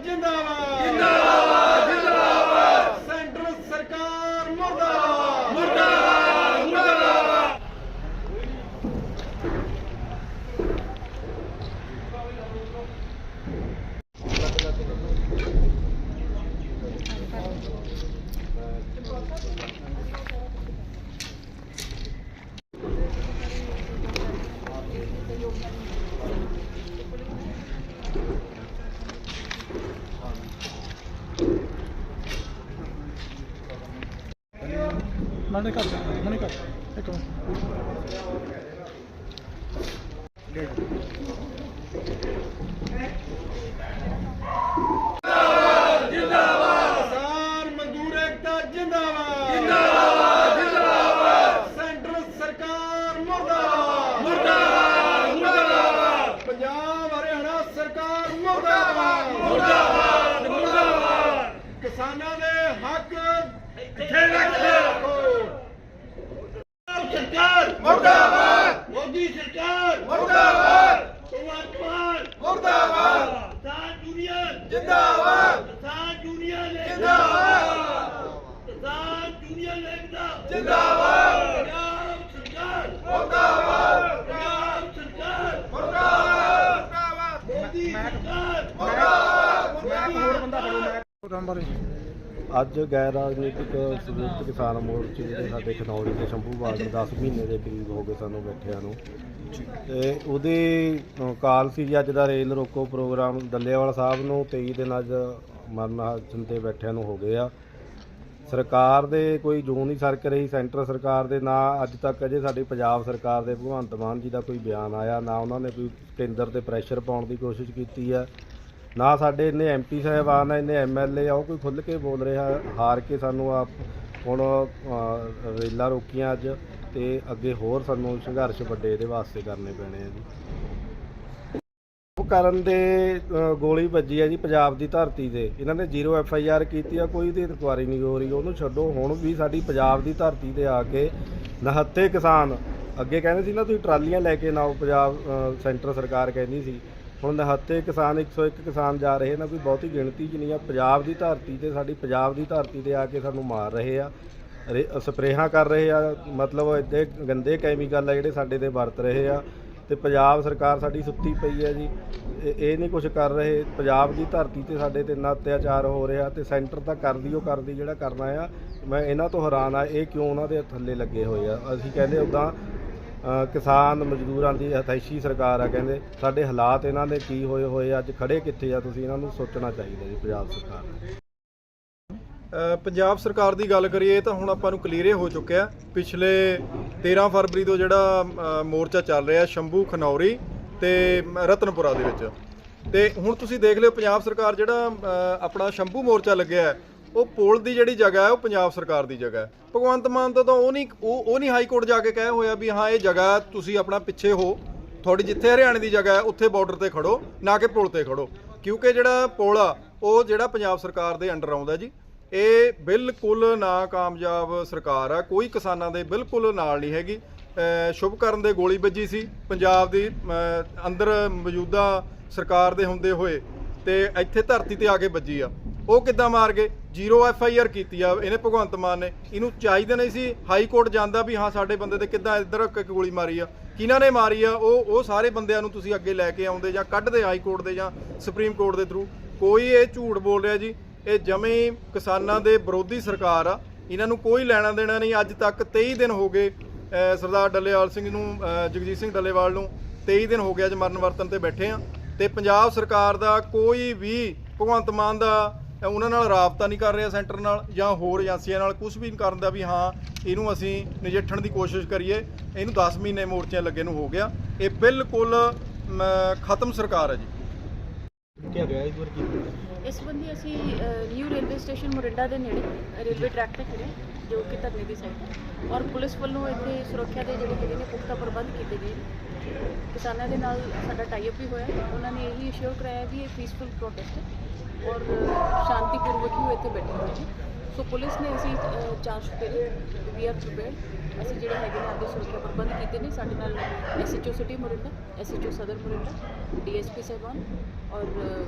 ਜਿੰਦਾਬਾਦ ਜਿੰਦਾਬਾਦ ਜਿੰਦਾਬਾਦ ਸੈਂਟਰ ਸਰਕਾਰ ਮੁਰਦਾਬਾਦ ਮੁਰਦਾਬਾਦ ਮੁਰਦਾਬਾਦ ਮਨੇ ਕਰ ਮਨੇ ਕਰ। ਇੱਕ ਮਿੰਟ। ਕਿਸਾਨ ਮਜ਼ਦੂਰ ਏਕਤਾ ਜਿੰਦਾਬਾਦ। ਜਿੰਦਾਬਾਦ ਜਿੰਦਾਬਾਦ। ਸੈਂਟਰ ਸਰਕਾਰ ਮੁਰਦਾਬਾਦ। ਮੁਰਦਾਬਾਦ ਮੁਰਦਾਬਾਦ। ਪੰਜਾਬ ਹਰਿਆਣਾ ਸਰਕਾਰ ਮੁਰਦਾਬਾਦ ਮੁਰਦਾਬਾਦ ਮੁਰਦਾਬਾਦ। ਕਿਸਾਨਾਂ ਦੇ ਹੱਕ ਇੱਥੇ ਰੱਖੋ। ਸਰਕਾਰ। ਮੁਰਦਾਬਾਦ। ਮੋਦੀ ਸਰਕਾਰ। ਮੁਰਦਾਬਾਦ। ਭਗਵੰਤ ਮਾਨ। ਮੁਰਦਾਬਾਦ। ਕਿਸਾਨ ਯੂਨੀਅਨ। ਜਿੰਦਾਬਾਦ। ਕਿਸਾਨ ਯੂਨੀਅਨ ਜਿੰਦਾਬਾਦ। ਕਿਸਾਨ ਯੂਨੀਅਨ ਏਕਤਾ ਜਿੰਦਾਬਾਦ। ਪੰਜਾਬ ਸਰਕਾਰ। ਮੁਰਦਾਬਾਦ। ਪੰਜਾਬ ਸਰਕਾਰ। ਮੁਰਦਾਬਾਦ। ਮੋਦੀ ਸਰਕਾਰ। ਮੁਰਦਾਬਾਦ ਹੋਰ ਬੰਦਾ ਫੜੋ ਮੈਂ ਪ੍ਰੋਗਰਾਮ ਬਾਰੇ ਅੱਜ ਗੈਰ ਰਾਜਨੀਤਿਕ ਸੰਯੁਕਤ ਕਿਸਾਨ ਮੋਰਚੇ ਦੇ ਸਾਡੇ ਖਨੌਰੀ ਤੇ ਸ਼ੰਭੂਬਾਗ ਨੂੰ 10 ਮਹੀਨੇ ਦੇ ਕਰੀਬ ਹੋ ਗਏ ਸਾਨੂੰ ਬੈਠਿਆਂ ਨੂੰ। ਤੇ ਉਹਦੇ ਅ, ਕਾਲ ਸੀ ਜੀ ਅੱਜ ਦਾ ਰੇਲ ਰੋਕੋ ਪ੍ਰੋਗਰਾਮ। ਡੱਲੇਵਾਲ ਸਾਹਿਬ ਨੂੰ 23 ਦਿਨ ਅੱਜ ਮਰਨ ਹਾਜਨ ਤੇ ਬੈਠਿਆਂ ਨੂੰ ਹੋ ਗਏ ਆ। ਸਰਕਾਰ ਦੇ ਕੋਈ ਜੂਨ ਨਹੀਂ ਸਰਕ ਰਹੀ ਸੈਂਟਰ ਸਰਕਾਰ ਦੇ ਨਾ ਅੱਜ ਤੱਕ ਅਜੇ ਸਾਡੀ ਪੰਜਾਬ ਸਰਕਾਰ ਦੇ ਭਗਵੰਤ ਮਾਨ ਜੀ ਦਾ ਕੋਈ ਬਿਆਨ ਆਇਆ ਨਾ ਉਹਨਾਂ ਨੇ ਕੋਈ ਕੇਂਦਰ ਤੇ ਪ੍ਰੈਸ਼ਰ ਪਾਉਣ ਦੀ ਕੋਸ਼ਿਸ਼ ਕੀਤੀ ਆ। ਨਾ ਸਾਡੇ ਇੰਨੇ ਐਮਪੀ ਸਾਹਿਬਾਨ ਆ ਇੰਨੇ ਐਮਐਲਏ ਆ ਉਹ ਕੋਈ ਖੁੱਲ੍ਹ ਕੇ ਬੋਲ ਰਿਹਾ ਹਾਰ ਕੇ ਸਾਨੂੰ ਆਪ ਹੁਣ ਅ, ਰੇਲਾਂ ਰੋਕੀਆਂ ਅੱਜ ਤੇ ਅੱਗੇ ਹੋਰ ਸਾਨੂੰ ਸੰਘਰਸ਼ ਵੱਡੇ ਇਹਦੇ ਵਾਸਤੇ ਕਰਨੇ ਪੈਣੇ ਆ ਜੀ। ਕਰਨ ਦੇ ਗੋਲੀ ਵੱਜੀ ਆ ਜੀ ਪੰਜਾਬ ਦੀ ਧਰਤੀ ਤੇ। ਇਹਨਾਂ ਨੇ ਜ਼ੀਰੋ ਐਫ ਆਈ ਆਰ ਕੀਤੀ ਆ ਕੋਈ ਦੀ ਇਨਕੁਆਰੀ ਨਹੀਂ ਹੋ ਰਹੀ ਉਹਨੂੰ ਛੱਡੋ। ਹੁਣ ਵੀ ਸਾਡੀ ਪੰਜਾਬ ਦੀ ਧਰਤੀ ਤੇ ਆ ਕੇ ਨਹੱਤੇ ਕਿਸਾਨ। ਅੱਗੇ ਕਹਿੰਦੇ ਸੀ ਨਾ ਤੁਸੀਂ ਟਰਾਲੀਆਂ ਲੈ ਕੇ ਨਾ ਆਓ ਪੰਜਾਬ ਸੈਂਟਰ ਸਰਕਾਰ ਕਹਿੰਦੀ ਸੀ। ਹੁਣ ਨਹੱਤੇ ਕਿਸਾਨ 101 ਕਿਸਾਨ ਜਾ ਰਹੇ ਨਾ, ਕੋਈ ਬਹੁਤੀ ਗਿਣਤੀ 'ਚ ਨਹੀਂ ਆ। ਪੰਜਾਬ ਦੀ ਧਰਤੀ ਤੇ, ਸਾਡੀ ਪੰਜਾਬ ਦੀ ਧਰਤੀ ਤੇ ਆ ਕੇ ਸਾਨੂੰ ਮਾਰ ਰਹੇ ਆ। ਰੇ- ਸਪਰੇਹਾਂ ਕਰ ਰਹੇ ਆ। ਮਤਲਬ ਇੱਡੇ ਗੰਦੇ ਕੈਮੀਕਲ ਆ ਜਿਹੜੇ ਸਾਡੇ ਤੇ ਵਰਤ ਰਹੇ ਆ। ਤੇ ਪੰਜਾਬ ਸਰਕਾਰ ਸਾਡੀ ਸੁੱਤੀ ਪਈ ਹੈ ਜੀ। ਇਹ- ਇਹ ਨਹੀਂ ਕੁਝ ਕਰ ਰਹੇ। ਪੰਜਾਬ ਦੀ ਧਰਤੀ ਤੇ ਸਾਡੇ ਤੇ ਇੰਨਾ ਅਤਿਆਚਾਰ ਹੋ ਰਿਹਾ ਤੇ ਸੈਂਟਰ ਤਾਂ ਕਰਦੀ ਉਹ ਕਰਦੀ ਜਿਹੜਾ ਕਰਨਾ ਆ। ਮੈਂ ਇਹਨਾਂ ਤੋਂ ਹੈਰਾਨ ਆ, ਇਹ ਕਿਉਂ ਉਹਨਾਂ ਦੇ ਥੱਲੇ ਲੱਗੇ ਹੋਏ ਆ? ਅਸੀਂ ਕਹਿੰਦੇ ਉਦਾਂ ਕਿਸਾਨ ਮਜ਼ਦੂਰਾਂ ਦੀ ਹਤੈਸ਼ੀ ਸਰਕਾਰ ਆ ਕਹਿੰਦੇ, ਸਾਡੇ ਹਾਲਾਤ ਇਹਨਾਂ ਦੇ ਕੀ ਹੋਏ ਹੋਏ ਅੱਜ ਖੜੇ ਕਿੱਥੇ ਆ ਤੁਸੀਂ ਇਹਨਾਂ ਨੂੰ ਸੋਚਣਾ ਚਾਹੀਦਾ ਜੀ, ਪੰਜਾਬ ਸਰਕਾਰ ਨੂੰ ਪੰਜਾਬ ਸਰਕਾਰ ਦੀ ਗੱਲ ਕਰੀਏ ਤਾਂ ਹੁਣ ਆਪਾਂ ਨੂੰ ਕਲੀਅਰ ਹੋ ਚੁੱਕਿਆ, ਪਿਛਲੇ 13 ਫਰਵਰੀ ਤੋਂ ਜਿਹੜਾ ਮੋਰਚਾ ਚੱਲ ਰਿਹਾ ਸ਼ੰਭੂ ਖਨੌਰੀ ਤੇ ਰਤਨਪੁਰਾ ਦੇ ਵਿੱਚ। ਤੇ ਹੁਣ ਤੁਸੀਂ ਦੇਖ ਲਿਓ, ਪੰਜਾਬ ਸਰਕਾਰ ਜਿਹੜਾ ਆਪਣਾ ਸ਼ੰਭੂ ਮੋਰਚਾ ਲੱਗਿਆ ਉਹ ਪੁਲ ਦੀ ਜਿਹੜੀ ਜਗ੍ਹਾ ਹੈ, ਉਹ ਪੰਜਾਬ ਸਰਕਾਰ ਦੀ ਜਗ੍ਹਾ ਹੈ। ਭਗਵੰਤ ਮਾਨ ਤੋਂ ਤਾਂ ਉਹ ਨਹੀਂ, ਉਹ ਉਹ ਨਹੀਂ ਹਾਈ ਕੋਰਟ ਜਾ ਕੇ ਕਹਿ ਹੋਇਆ ਵੀ ਹਾਂ, ਇਹ ਜਗ੍ਹਾ ਤੁਸੀਂ ਆਪਣਾ ਪਿੱਛੇ ਹੋ। ਤੁਹਾਡੀ ਜਿੱਥੇ ਹਰਿਆਣੇ ਦੀ ਜਗ੍ਹਾ ਹੈ, ਉੱਥੇ ਬਾਰਡਰ ਤੇ ਖੜੋ, ਨਾ ਕਿ ਪੁਲ ਤੇ ਖੜੋ। ਕਿਉਂਕਿ ਜਿਹੜਾ ਪੁਲ ਆ, ਉਹ ਜਿਹੜਾ ਪੰਜਾਬ ਸਰਕਾਰ ਦੇ ਅੰਡਰ ਆਉਂਦਾ ਜੀ, ਇਹ ਬਿਲਕੁਲ ਨਾ ਕਾਮਯਾਬ ਸਰਕਾਰ ਆ। ਕੋਈ ਕਿਸਾਨਾਂ ਦੇ ਬਿਲਕੁਲ ਨਾਲ ਨਹੀਂ ਹੈਗੀ। ਸ਼ੁਭ ਕਰਨ ਦੇ ਗੋਲੀ ਵੱਜੀ ਸੀ। ਪੰਜਾਬ ਦੀ ਅੰਦਰ ਮੌਜੂਦਾ ਸਰਕਾਰ ਦੇ ਹੁੰਦੇ ਹੋਏ ਤੇ ਇੱਥੇ ਧਰਤੀ ਤੇ ਆ ਕੇ ਵੱਜੀ ਆ। ਉਹ ਕਿੱਦਾਂ ਮਾਰ ਗਏ? ਜ਼ੀਰੋ ਐਫ ਆਈ ਆਰ ਕੀਤੀ ਆ ਇਹਨੇ, ਭਗਵੰਤ ਮਾਨ ਨੇ। ਇਹਨੂੰ ਚਾਹੀਦਾ ਨਹੀਂ ਸੀ, ਹਾਈ ਕੋਰਟ ਜਾਂਦਾ ਵੀ ਹਾਂ, ਸਾਡੇ ਬੰਦੇ ਤੇ ਕਿੱਦਾਂ ਇੱਧਰ ਗੋਲੀ ਮਾਰੀ ਆ। ਕਿਹਨਾਂ ਨੇ ਮਾਰੀ ਆ? ਉਹ ਉਹ ਸਾਰੇ ਬੰਦਿਆਂ ਨੂੰ ਤੁਸੀਂ ਅੱਗੇ ਲੈ ਕੇ ਆਉਂਦੇ ਜਾਂ ਕੱਢਦੇ ਹਾਈ ਕੋਰਟ ਦੇ ਜਾਂ ਸੁਪਰੀਮ ਕੋਰਟ ਦੇ ਥਰੂ ਕੋਈ ਇਹ ਝੂਠ ਬੋਲ ਰਿਹਾ ਜੀ, ਇਹ ਜਮੇ ਕਿਸਾਨਾਂ ਦੇ ਵਿਰੋਧੀ ਸਰਕਾਰ ਆ। ਇਹਨਾਂ ਨੂੰ ਕੋਈ ਲੈਣਾ ਦੇਣਾ ਨਹੀਂ। ਅੱਜ ਤੱਕ 23 ਦਿਨ ਹੋ ਗਏ ਸਰਦਾਰ ਡੱਲੇਵਾਲ ਸਿੰਘ ਨੂੰ ਜਗਜੀਤ ਸਿੰਘ ਡੱਲੇਵਾਲ ਨੂੰ 23 ਦਿਨ ਹੋ ਗਿਆ ਅੱਜ ਮਰਨ ਵਰਤਨ ਤੇ ਬੈਠੇ ਆ। ਤੇ ਪੰਜਾਬ ਸਰਕਾਰ ਦਾ ਕੋਈ ਵੀ ਭਗਵੰਤ ਮਾਨ ਦਾ ਉਹਨਾਂ ਨਾਲ ਰਾਬਤਾ ਨਹੀਂ ਕਰ ਰਿਹਾ ਸੈਂਟਰ ਨਾਲ ਜਾਂ ਹੋਰ ਏਜੰਸੀਆਂ ਨਾਲ ਕੁਝ ਵੀ ਨਹੀਂ ਕਰਨ ਦਾ ਵੀ ਹਾਂ ਇਹਨੂੰ ਅਸੀਂ ਨਜਿੱਠਣ ਦੀ ਕੋਸ਼ਿਸ਼ ਕਰੀਏ। ਇਹਨੂੰ 10 ਮਹੀਨੇ ਮੋਰਚਿਆਂ ਲੱਗੇ ਨੂੰ ਹੋ ਗਿਆ। ਇਹ ਬਿਲਕੁਲ ਖਤਮ ਸਰਕਾਰ ਹੈ ਜੀ। ਇਸ ਸੰਬੰਧੀ ਅਸੀਂ ਨਿਊ ਰੇਲਵੇ ਸਟੇਸ਼ਨ ਮੋਰਿੰਡਾ ਦੇ ਨੇੜੇ ਰੇਲਵੇ ਟਰੈਕ ਤੇ ਖੜੇ ਜੋ ਕਿ ਧਰਨੇ ਦੀ ਸਾਈਡ ਹੈ। ਔਰ ਪੁਲਿਸ ਵੱਲੋਂ ਇੱਥੇ ਸੁਰੱਖਿਆ ਦੇ ਜਿਹੜੇ ਨੇ ਪੁਖਤਾ ਪ੍ਰਬੰਧ ਕੀਤੇ ਗਏ ਨੇ। ਕਿਸਾਨਾਂ ਦੇ ਨਾਲ ਸਾਡਾ ਟਾਈ ਅਪ ਵੀ ਹੋਇਆ। ਉਹਨਾਂ ਨੇ ਇਹੀ ਅਸ਼ੋਰ ਕਰਾਇਆ ਵੀ ਇਹ ਪੀਸਫੁਲ ਪ੍ਰੋਟੈਸਟ ਹੈ। ਔਰ ਸ਼ਾਂਤੀਪੂਰਵਕ ਹੀ ਉਹ ਇੱਥੇ ਬੈਠੇ ਹੋਏ ਨੇ ਸੋ ਪੁਲਿਸ ਨੇ ਅਸੀਂ ਚਾਰ ਸ਼ੁਪੇ ਵੀ ਆਰ ਪ੍ਰੀਪੇਅਰਡ ਅਸੀਂ ਜਿਹੜੇ ਹੈਗੇ ਨੇ ਆਪਦੇ ਸੁਰੱਖਿਆ ਪ੍ਰਬੰਧ ਕੀਤੇ ਨੇ ਸਾਡੇ ਨਾਲ ਐਸਐਚਓ ਸਿਟੀ ਮੁਰਿੰਡਾ ਐਸਐਚਓ ਸਦਰ ਮੁਰਿੰਡਾ ਡੀਐਸਪੀ ਸਾਹਿਬਾਨ ਔਰ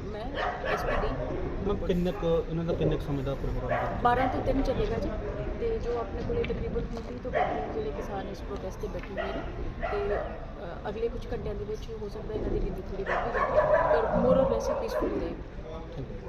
ਮੈਂ ਐਸਪੀਡੀ ਮੈਮ ਕਿੰਨੇ ਕੁ ਇਹਨਾਂ ਦਾ ਕਿੰਨੇ ਕੁ ਸਮੇਂ ਦਾ ਪ੍ਰੋਗਰਾਮ 12 ਤੋਂ 3 ਚੱਲੇਗਾ ਜੀ। ਤੇ ਜੋ ਆਪਣੇ ਕੋਲੇ ਤਕਰੀਬਨ 30 ਤੋਂ 35 ਜਿਹੜੇ ਕਿਸਾਨ ਇਸ ਪ੍ਰੋਟੈਸਟ ਤੇ ਬੈਠੇ ਹੋਏ ਨੇ ਤੇ ਅ, ਅਗਲੇ ਕੁਝ ਘੰਟਿਆਂ ਦੇ ਵਿੱਚ ਹੋ ਸਕਦਾ ਇਹਨਾਂ ਦੀ ਗਿਣਤੀ ਥੋੜੀ ਵੱਧ ਵੀ ਜਾਵੇ ਪਰ ਮੋਰ ਔਰ ਲੈਸ ਪੀਸਫੁਲੀ ਰਹੇਗੀ